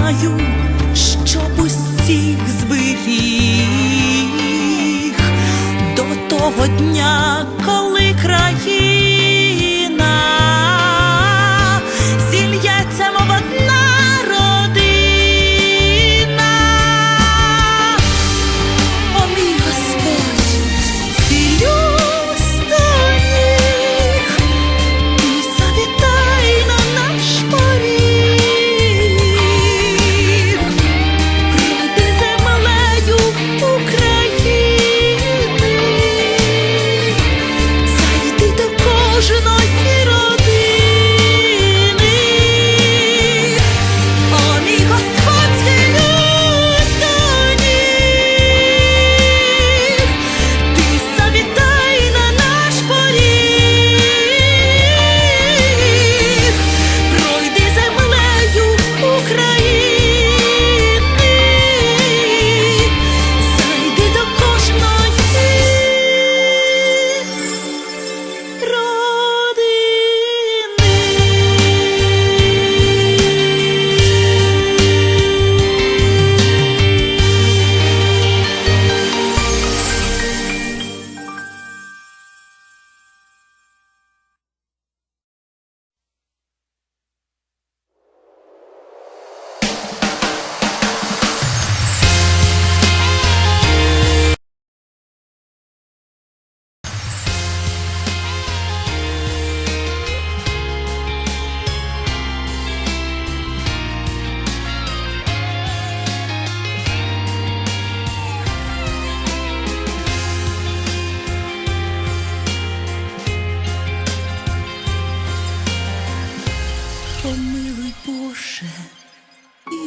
бажаю, щоб усіх зберіг до того дня.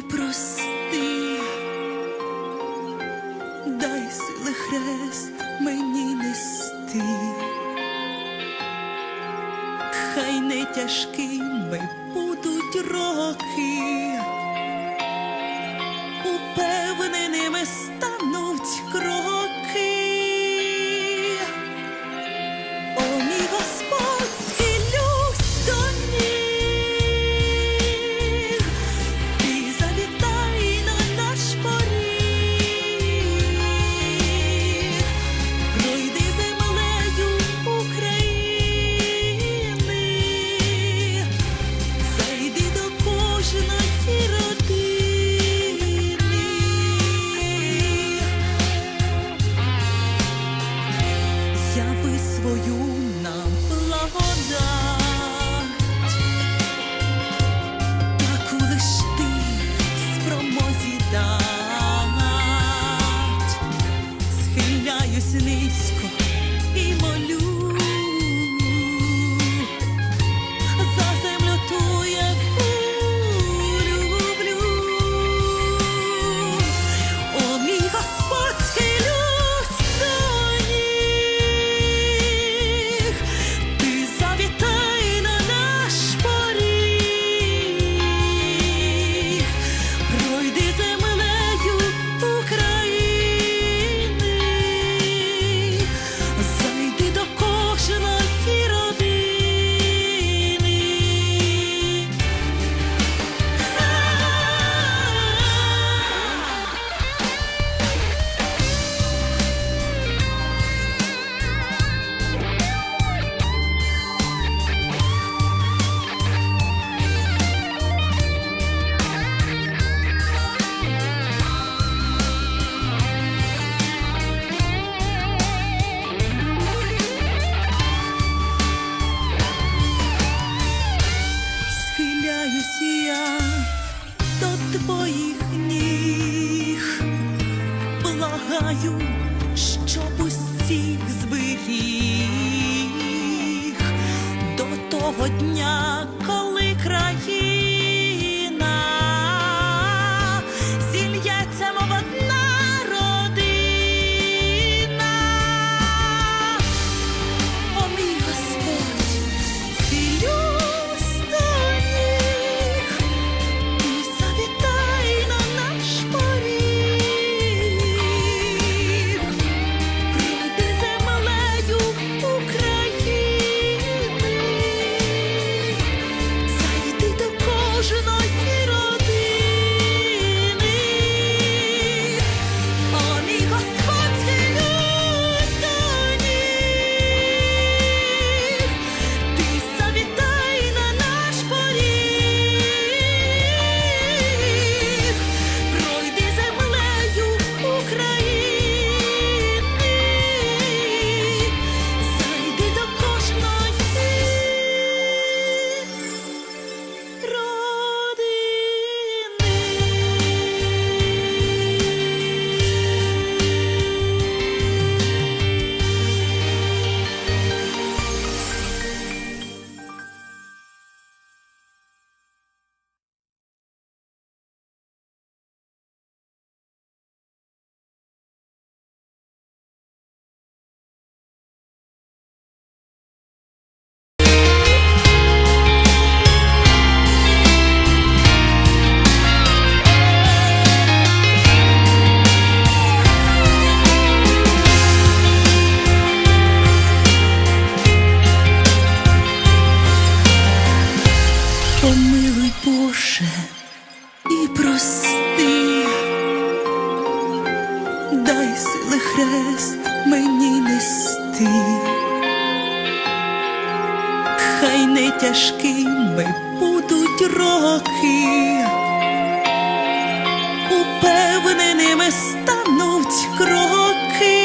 прости, дай сили хрест мені нести, хай не тяжкими будуть роки, упевненими ста. того дня, коли. хай не тяжкими будуть роки, упевненими стануть кроки.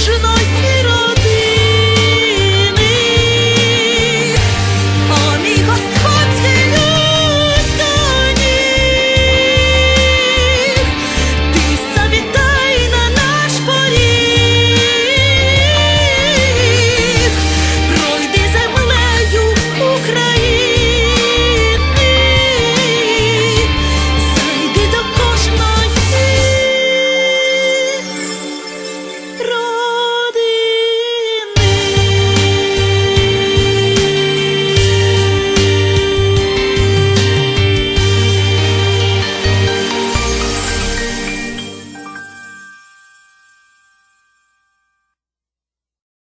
Кожного